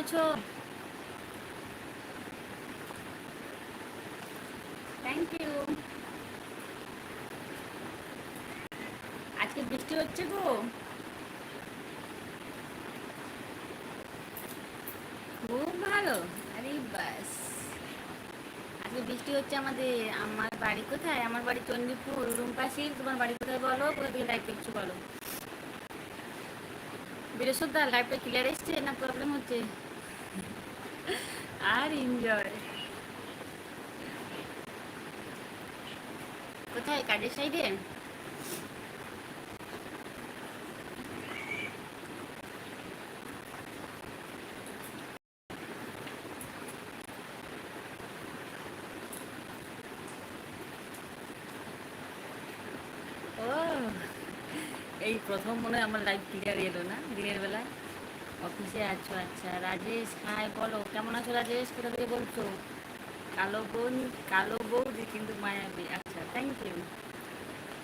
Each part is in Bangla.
আছো থ্যাংক ইউ আজকে বৃষ্টি হচ্ছে গো। খুব ভালো। আরে বাস। আজকে বৃষ্টি হচ্ছে আমাদের, আমার বাড়ি কোথায়? আমার বাড়ি চণ্ডীপুর রুমপাশি তোমার বাড়ি কোথায় বলো? কোথা থেকে লাইভ দেখছ বলো। বৃহস্পতিবার লাইভটা ক্লিয়ার এসছে না প্রবলেম হচ্ছে আর এনজয় কোথায় কাজের সাইডে ও এই প্রথম মনে হয় আমার লাইফ ক্লিয়ার এলো না। দিনের বেলা অফিসে আছো আচ্ছা। রাজেশ, হাই, বলো, কেমন আছো রাজেশ? কোথা থেকে বলছো? কালো বোন, কালো বৌদি, কিন্তু মায়াবি। আচ্ছা thank you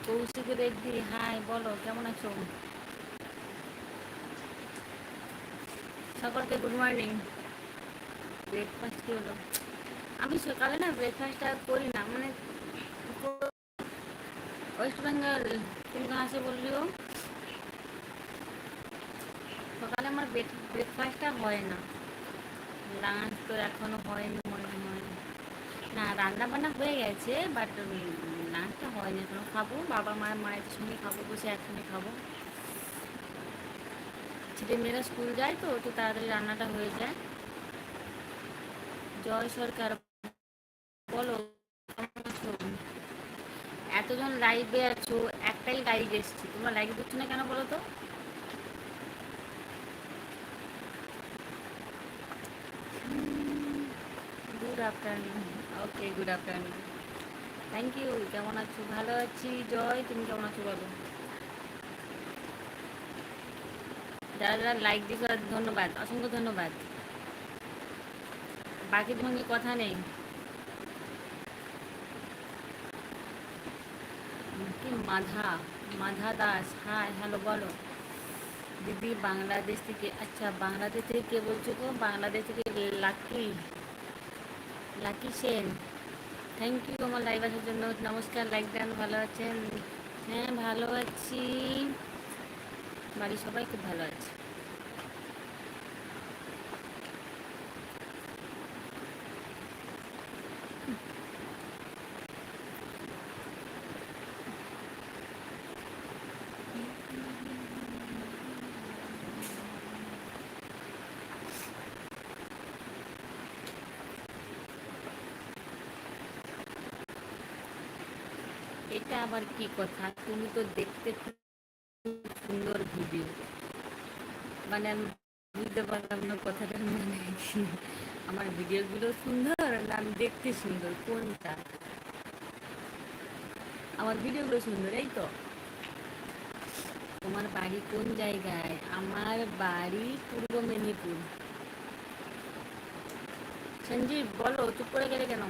Koushik Reddy hi, বলো, কেমন আছো? সকলকে গুড মর্নিং ব্রেকফাস্ট কি হলো? আমি সকালে না ব্রেকফাস্টটা করি না। মানে ওয়েস্ট বেঙ্গল, তুমি কিন্তু আসে বললিও আমার ব্রেকফাস্টটা হয় না। লাঞ্চ তো এখনও হয়নি মনে হয় না রান্না বান্না হয়ে গেছে বাট লাঞ্চটা হয়নি এখনও। খাব, বাবা মা, মায়ের সঙ্গে খাব, বসে একসঙ্গে খাব। ছেলে মেয়েরা স্কুল যায় তো তো তাড়াতাড়ি রান্নাটা হয়ে যায়। জয় সরকার, বলো এতজন লাইভে আছো, একটাই লাইভ এসছি। তোমরা লাইভ দিচ্ছ না কেন বলো তো? Good afternoon okay good afternoon thank you কেমন আছো? ভালো আছি। জয়, তুমি কেমন আছো বলো? যারা যারা লাইক দিয়েছ ধন্যবাদ। অসংখ্য ধন্যবাদ। বাকি সঙ্গে কথা নেই? কি মাধা? মাধা দাস। হাই হ্যালো বলো। দিদি, বাংলাদেশ থেকে আচ্ছা বাংলাদেশ থেকে কে বলছো গো? বাংলাদেশ থেকে লাকি। লাকি সেন। থ্যাংক ইউ আমার লাইভ আসার জন্য। নমস্কার, লাইক দেন, ভালো আছেন? হ্যাঁ ভালো আছি। বাড়ির সবাই খুব ভালো আছে। এটা আবার কি কথা? তুমি তো দেখতে সুন্দর ভিডিও মানে আমি বুঝতে পারলাম না কথাটার মানে কি। আমার ভিডিওগুলো সুন্দর না আমি দেখতে সুন্দর? কোনটা? আমার ভিডিওগুলো সুন্দর, এই তো। তোমার বাড়ি কোন জায়গায়? আমার বাড়ি পূর্ব মেদিনীপুর। সঞ্জীব, বলো, চুপ করে গেলে কেন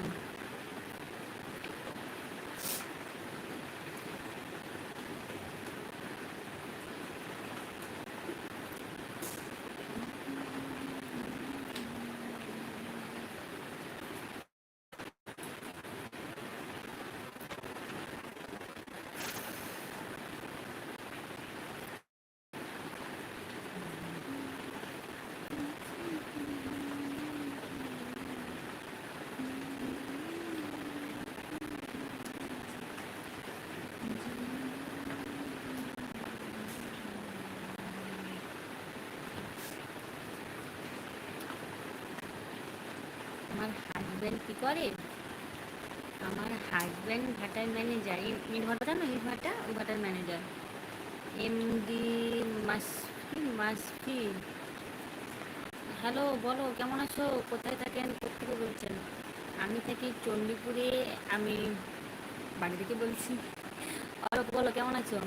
আমার হাজব্যান্ড কি করে? আমার হাজব্যান্ড ভাটার ম্যানেজার ইট ভাটা না ইট ভাটা ওই ভাটার manager MD Masfi Masfi hello বলো, কেমন আছো? কোথায় থাকেন? কোথেকে বলছেন? আমি থাকি চণ্ডীপুরে, আমি বাড়ি থেকে বলছি। অলোক বলো, কেমন আছো?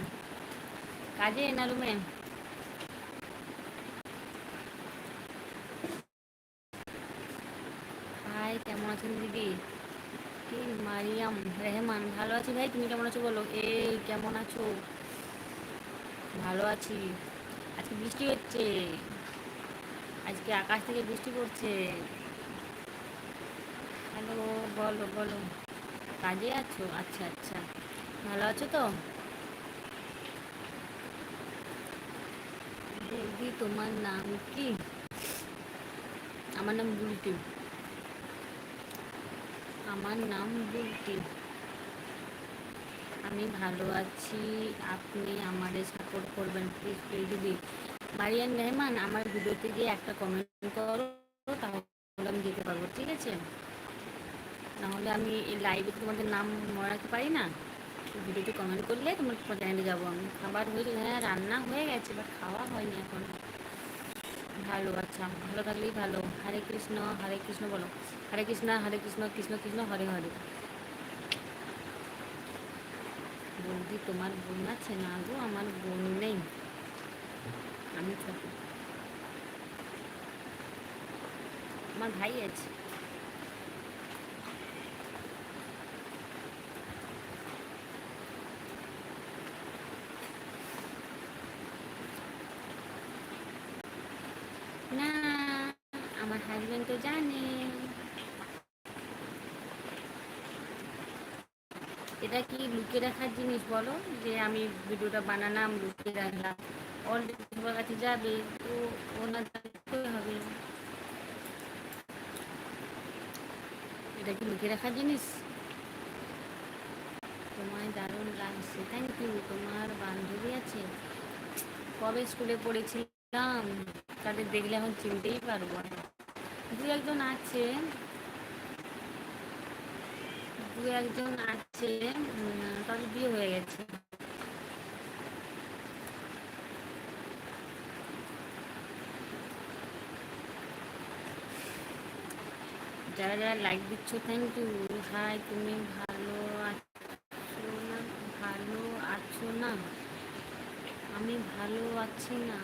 কাজে না রুমে হাই কেমন আছেন দিদি? মারিয়াম, রেহমান, ভালো আছি ভাই? তুমি কেমন আছো বলো? এ কেমন আছো? ভালো আছি। আজকে বৃষ্টি হচ্ছে। আজকে আকাশ থেকে বৃষ্টি পড়ছে। হ্যালো, বলো বলো। কাজে আছো? আচ্ছা আচ্ছা। ভালো আছো তো? দিদি, তোমার নাম কি? আমার নাম বুলটি। আমার নাম বুলটি আমি ভালো আছি, আপনি আমাদের সাপোর্ট করবেন প্লিজ প্লিজ দিদি। মারিয়ান মেহমান, আমার ভিডিওতে গিয়ে একটা কমেন্ট করো, তাহলে আমি যেতে পারব, ঠিক আছে? নাহলে আমি এই লাইভে তোমাদের নাম মনে রাখতে পারি না। ভিডিওতে কমেন্ট করলে তোমার চ্যানেলে যাব আমি। খাবার হয়েছে হ্যাঁ রান্না হয়ে গেছে বাট খাওয়া হয়নি এখন। ভালো আচ্ছা। ভালো থাকলেই ভালো। হরে কৃষ্ণ হরে কৃষ্ণ বলো। হরে কৃষ্ণ হরে কৃষ্ণ কৃষ্ণ কৃষ্ণ, হরে হরে। বৌদি, তোমার বোন আছে না গো? আমার বোন নেই। আমি আমার ভাই আছে। না, আমার হাজবেন্ড তো জানে। এটা কি লুকিয়ে রাখার জিনিস বলো? যে আমি ভিডিওটা বানালাম, লুকিয়ে রাখলাম। অলরেডি সবার কাছে যাবে, তো ওনার হবে। এটা কি লুকিয়ে রাখার জিনিস? তোমায় দারুণ লাগছে থ্যাংক ইউ তোমার বান্ধবী আছে। কবে স্কুলে পড়েছিলাম? তাদের দেখলে এখন চিনতেই পারব দু একজন আছে। দু একজন আছে তাদের বিয়ে হয়ে গেছে। যারা যারা লাইক দিচ্ছ থ্যাংক ইউ হাই, তুমি ভালো আছো না? ভালো আছো না? আমি ভালো আছি না।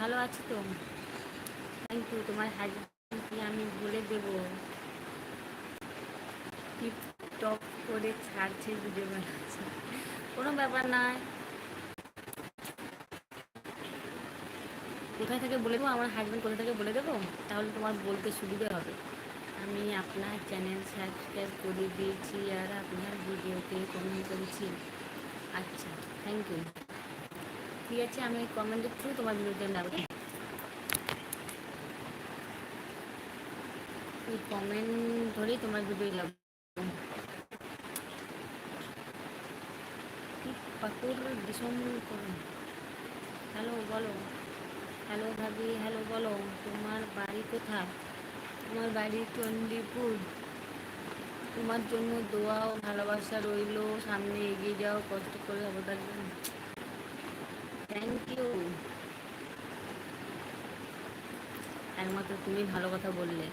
ভালো আছি তো? থ্যাংক ইউ তোমার হাজবেন্ড কি আমি বলে দেবো। টিপটপ করে ছাড়ছে ভিডিও বানাচ্ছে। কোনো ব্যাপার নয় কোথায় থেকে বলে দেবো? আমার হাজব্যান্ড কোথা থেকে বলে দেবো? তাহলে তোমার বলতে সুবিধা হবে। আমি আপনার চ্যানেল সাবস্ক্রাইব করে দিয়েছি আর আপনার ভিডিওতে কমেন্ট করেছি। আচ্ছা থ্যাংক ইউ ঠিক আছে, আমি কমেন্টের থ্রু তোমার ভিডিওতে নেব। ওই কমেন্ট ধরেই তোমার ভিডিও পাকুর ভীষণ হ্যালো বলো। হ্যালো ভাবি। হ্যালো বলো। তোমার বাড়ি কোথায়? তোমার বাড়ি চণ্ডীপুর তোমার জন্য দোয়া ও ভালোবাসা রইল। সামনে এগিয়ে যাও, কষ্ট করে অবদান থ্যাংক ইউ একমাত্র তুমি ভালো কথা বললে।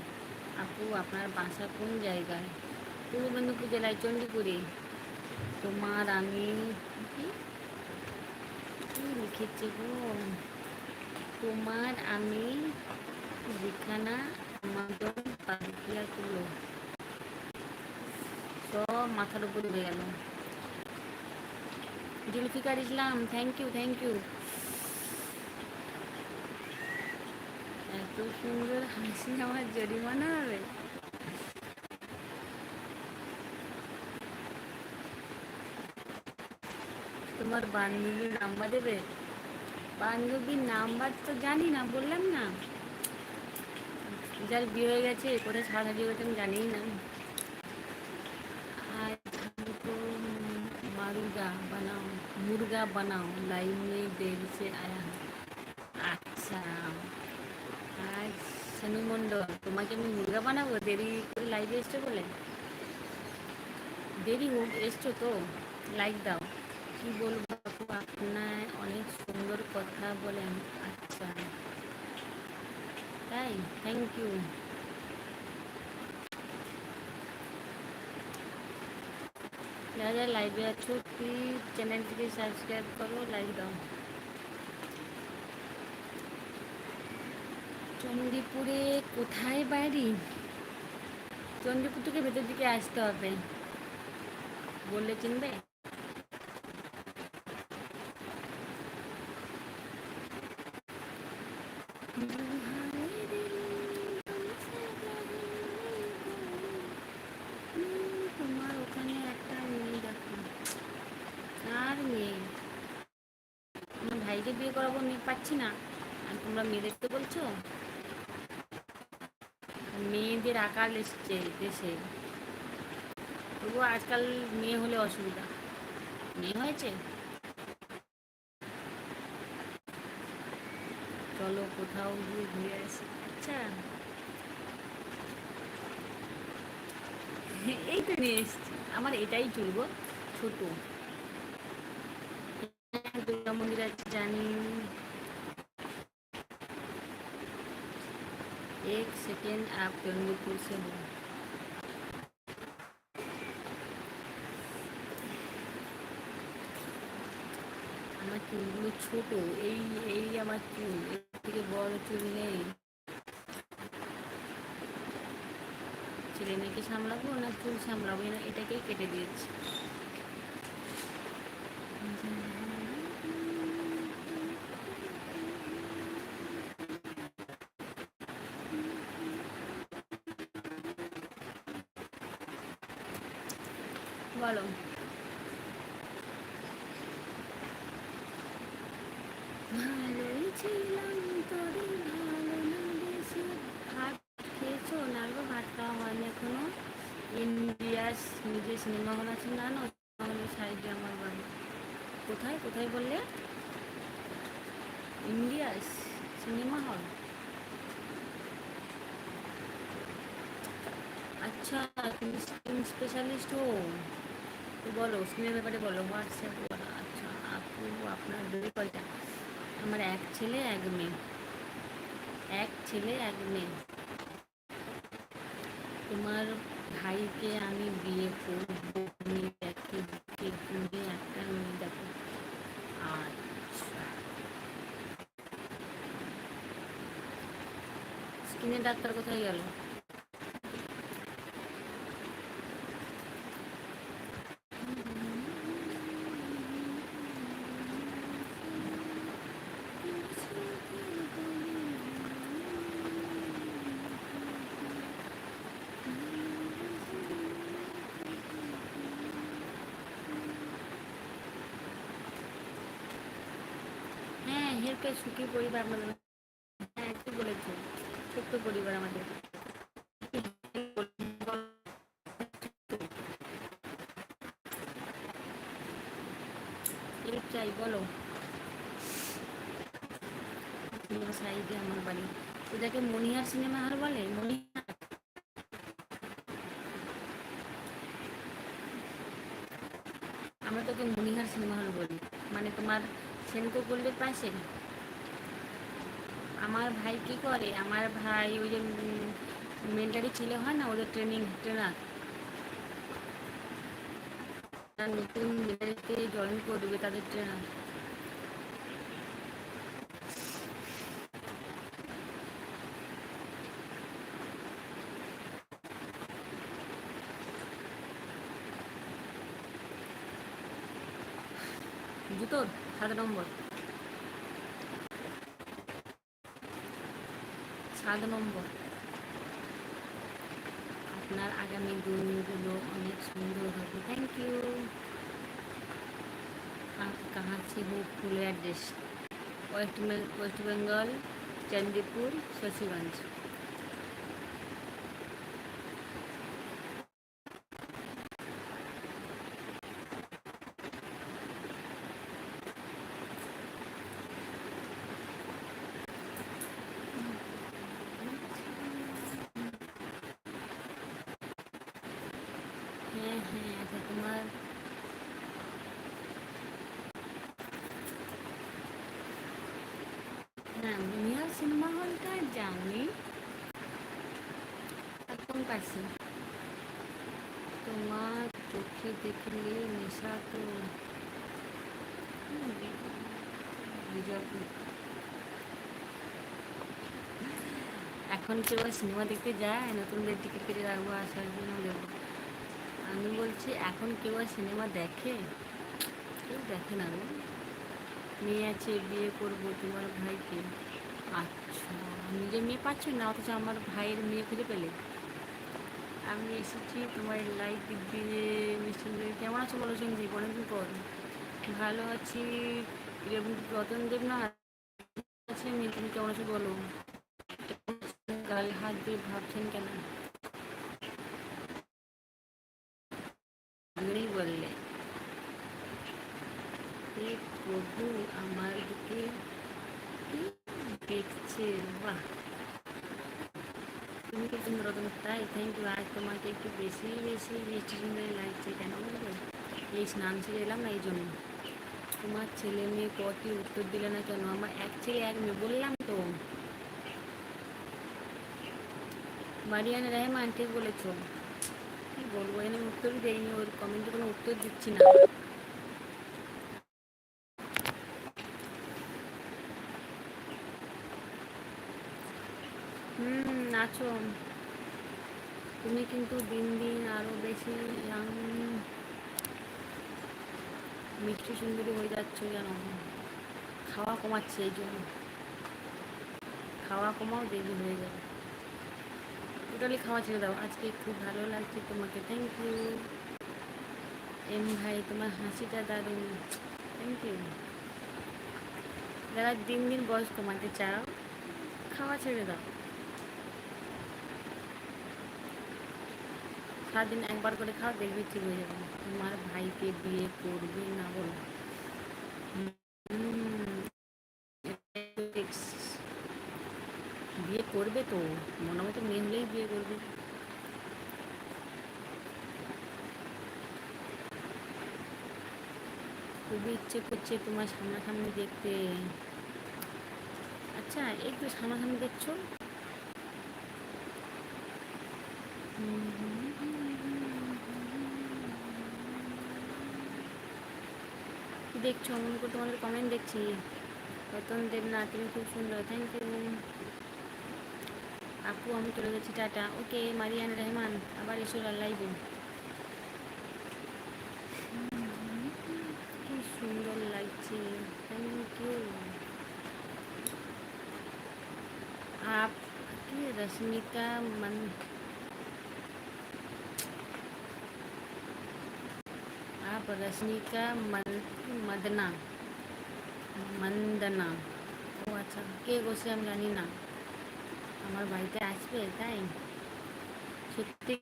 আপু, আপনার বাসা কোন জায়গায়? পূর্ব মেদিনীপুর জেলায় চণ্ডীপুরে। তোমার আমি লিখেছি গো? তোমার আমি যেখানা আমাজন পাখিয়া তুলো সব মাথার উপরে উঠে গেল। Zulfikar Islam thank you thank you এত সুন্দর হাসি আমার জরিমানা হবে। তোমার বান্ধবীর নাম্বার দেবে? বান্ধবীর নাম্বার তো জানি না, বললাম না। যার বিয়ে হয়ে গেছে করে সারা বিয়ে আমি জানিই না। মারুদা বানাও। मुर्गा बनाओ लाइव में देर से आया हूँ আচ্ছা আজ শানু মণ্ডল তোমাকে আমি মুরগা বানাবো দেরি করে লাইভে এসছো বলে দেরি হোক এসছো তো লাইক দাও কি বলবো আপু আপনার অনেক সুন্দর কথা বলেন আচ্ছা তাই থ্যাংক ইউ যারা যারা লাইভে আছো প্লিজ চ্যানেলটিকে সাবস্ক্রাইব করো লাইক দাও চণ্ডীপুরে কোথায় বাড়ি চণ্ডীপুর থেকে ভেতর দিকে আসতে হবে বললে চিনবে বিয়ে করাবো মেয়ে পাচ্ছি না। আর তোমরা মেয়ে দেখতে বলছো? মেয়েদের আকাল এসছে দেশে। তবুও আজকাল মেয়ে হলে অসুবিধা। মেয়ে হয়েছে? চলো কোথাও গিয়ে ঘুরে আসি। আচ্ছা। এই তো নিয়ে এসছি। আমার এটাই চলবো ছোট। দুর্গা মন্দির আছে জানি एक सेकेंड आप चंद्रपुर से हो আমার চুলগুলো ছোট এই এই আমার চুল এর থেকে বড় চুল নেই ছেলে মেয়েকে সামলাবো না চুল সামলাবো না এটাকেই কেটে দিয়েছি আচ্ছা তুমি স্কিন স্পেশালিস্ট হো তো বলো, স্কিনের ব্যাপারে বলো হোয়াটসঅ্যাপ আচ্ছা আপু, আপনার দুই কয়টা আমার এক ছেলে, এক মেয়ে। এক ছেলে, এক মেয়ে। তোমার ভাইকে আমি বিয়ে করব। একটা মেয়ে দেখো। আচ্ছা। স্কিনের ডাক্তার কোথায় গেল? হেরকে সুখী পরিবার আমাদের হ্যাঁ বলেছ ছোট্ট পরিবার আমাদের। চাই, বলো। আমার বাড়ি। মনিহার সিনেমা হল বলে? মনিহার? আমরা তোকে মনিহার সিনেমা হল বলি। মানে তোমার সেনকো গোল্ডের পাশে? আমার ভাই কি করে? আমার ভাই ওই যে মিলিটারি ছেলে হয় না ওদের ট্রেনিং ট্রেনার নতুন মিলিটারিতে জয়েন করবে তাদের ট্রেনার জুতোর সাত নম্বর। সাত নম্বর। আপনার আগামী দিনগুলো অনেক সুন্দর হবে। থ্যাংক ইউ কাহাছি ফুলের address west west Bengal Chandrapur Shashiganj nah terima, nah ini sih mau nggak jangi, aku kasih, cuma tiket ini satu, dijawab, aku nyesuaikan semua tiketnya, nanti tiketnya lagi asal jangan lupa. আমি বলছি, এখন কেউ আর সিনেমা দেখে? কেউ দেখে না গো। মেয়ে আছে, বিয়ে করব, তোমার ভাইকে। আচ্ছা নিজের মেয়ে পাচ্ছ না, অথচ আমার ভাইয়ের মেয়ে খুঁজে পেলে। আমি এসেছি তোমার লাইক দিয়ে। মিষ্টি কেমন আছো বলো সঞ্জীব? অনেকদিন পর। ভালো আছি। রতন দেব না? আছি আমি তুমি কেমন আছো বলো? গাল, হাত দিয়ে ভাবছেন কেন আমি বললে হে প্রভু আমার দিকে দেখছে? বাহ। তুমি কি সুন্দর তাই? থ্যাংক ইউ আজ তোমাকে একটু বেশি বেশি মিষ্টি সুন্দর লাগছে কেন বলব? এই স্নান সেরে এলাম না, এই জন্য। তোমার ছেলে মেয়ে কটি উত্তর দিলে না কেন? আমার এক ছেলে, এক মেয়ে, বললাম তো। মারিয়ান রহমান ঠিক বলেছ। কি বলব? এখানে উত্তরই দেয়নি, ওর কমেন্টে কোনো উত্তর দিচ্ছি না। আছো? তুমি কিন্তু দিন দিন আরও বেশি মিষ্টি সুন্দরী হয়ে যাচ্ছ জানো? খাওয়া কমাচ্ছে এই জন্য। খাওয়া কমাও, দেরি হয়ে যাবে। টোটালি খাওয়া ছেড়ে দাও। আজকে খুব ভালো লাগছে তোমাকে। থ্যাংক ইউ এম ভাই, তোমার হাসিটা দারুণ। থ্যাংক ইউ যারা দিন দিন বয়স কমাতে চাও, খাওয়া ছেড়ে দাও। সারাদিন একবার করে খাও দেখবি ঠিক হয়ে যাবে। তোমার ভাইকে বিয়ে করবে না বলো। হুম, বিয়ে করবে তো মনে মতো মেয়ে হলেই বিয়ে করবে। খুবই ইচ্ছে করছে তোমার সামনাসামনি দেখতে। আচ্ছা একটু সামনাসামনি দেখছ? কি দেখছ মনে করে তোমাদের কমেন্ট দেখছি। রতন দেবনা তুমি খুব সুন্দর থ্যাংক ইউ আপু, আমি চলে গেছি, টাটা। ওকে, মারিয়ান রহমান, আবার এসো লাইভে কি সুন্দর লাগছে থ্যাংক ইউ आप রশ্মিকা তারপর রশ্মিকা মদনা মন্দনা ও আচ্ছা কে বসে আমি জানি না। আমার বাড়িতে আসবে, তাই? সত্যি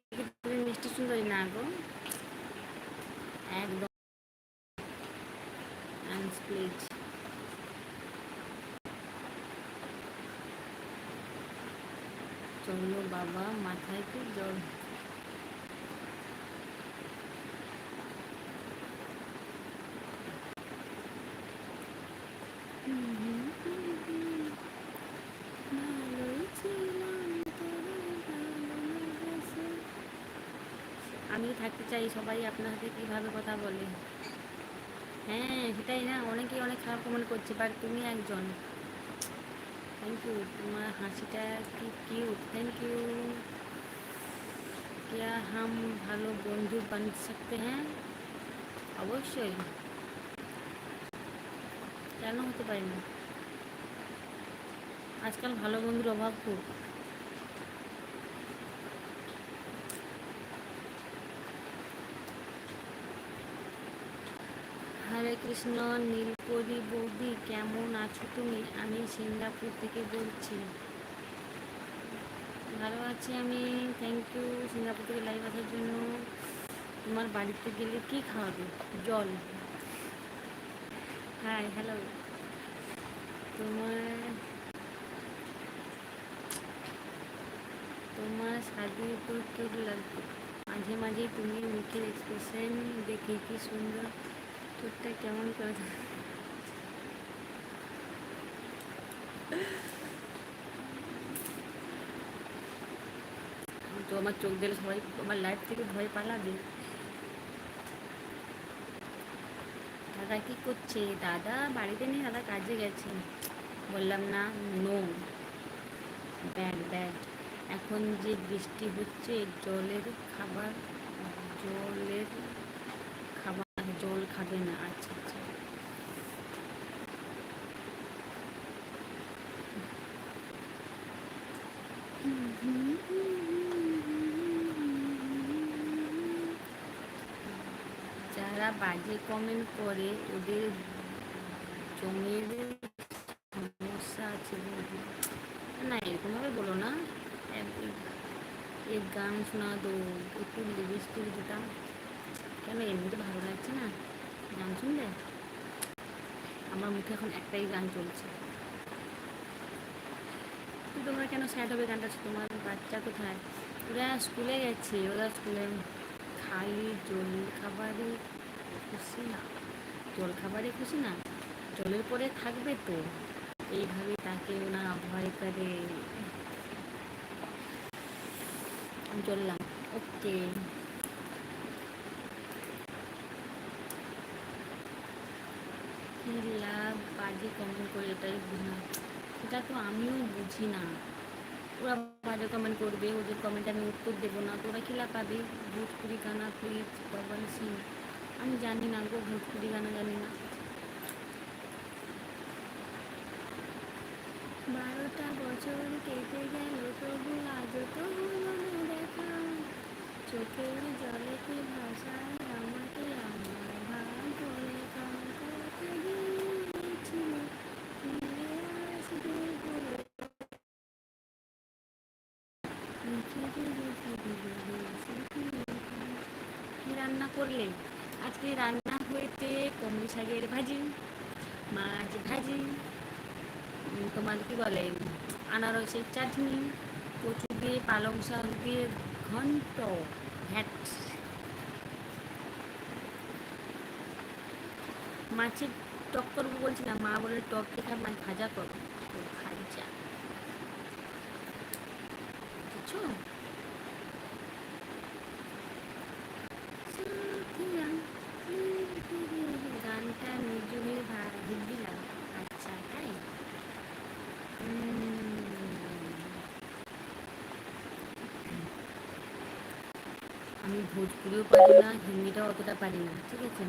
তুমি মিষ্টি সুন্দরী? না গো। একদম। প্লিজ চলো বাবা, মাথায় কি জল। আমি থাকতে চাই সবাই আপনার সাথে কীভাবে কথা বলে হ্যাঁ সেটাই না অনেকেই অনেক খারাপ কমেন্ট করছে বাট তুমি একজন থ্যাংক ইউ তোমার হাসিটা কি কিউট থ্যাংক ইউ क्या हम ভালো বন্ধু बन सकते हैं অবশ্যই কেন হতে পারি না আজকাল ভালো বন্ধুর অভাব খুব হরে কৃষ্ণ নীলপরি বৌদি, কেমন আছো তুমি? আমি সিঙ্গাপুর থেকে বলছি। ভালো আছি আমি। থ্যাংক ইউ সিঙ্গাপুর থেকে লাইভ আসার জন্য। তোমার বাড়িতে গেলে কি খাওয়াবে? জল। হ্যাঁ হ্যালো তোমার তোমার শাদি তো লাগবে। মাঝে মাঝে তুমি মুখের এক্সপ্রেশন দেখে কি সুন্দর। ঠোঁটটা কেমন করে তো আমার চোখ দিলে সবাই আমার লাইফ থেকে ভয় পালাবে। দাদা কি করছে? দাদা বাড়িতে নেই, দাদা কাজে গেছে। বললাম, না নো ব্যাড ব্যাড। এখন যে বৃষ্টি হচ্ছে, জলের খাবার, জলের খাবে না আচ্ছা আচ্ছা। যারা বাজে কমেন্ট করে, ওদের জমির সমস্যা আছে না, এরকমভাবে বলো না। এক- গান শোনা তো, একটু লিপস্টিক দিতাম। কেন, এমনিতে ভালো লাগছে না? গান শুনলে? আমার মুখে এখন একটাই গান চলছে। তো তোমরা কেন স্যাড হবে গানটা? তোমার বাচ্চা কোথায়? ওরা স্কুলে গেছে, ওরা স্কুলে খালি জল খাবারে খুশি না। জল খাবারে খুশি না, জলের পরে থাকবে তো। এইভাবে তাকে ওনার ভয় করে। চললাম, ওকে কি লাভ বাজে কমেন্ট করে এটাই বুঝি এটা তো আমিও বুঝি না। ওরা বাজে কমেন্ট করবে, ওদের কমেন্ট আমি উত্তর দেবো না। তো ওরা কি লাভ পাবে ভোজপুরি গানা প্লিজ পবন সিং। আমি জানি না গো ভোজপুরি গানা জানি না। বারোটা বছর কেটে গেল, তবু আজও তো হলো দেখা। চোখের জলেতে ভাষায় কি রান্না করলে আজকে রান্না হয়েছে কমলি শাকের ভাজি, মাছ ভাজি তোমার কি বলে, আনারসের চাটনি, কচু দিয়ে পালং শাক দিয়ে ঘন্ট হ্যাট মাছের টক করব বলছি না মা বলে টক থেকে মাছ ভাজা করব ভাজা। বুঝছ? আমি ভোজপুরিও পারি না হিন্দিটাও অতটা পারি না ঠিক আছে?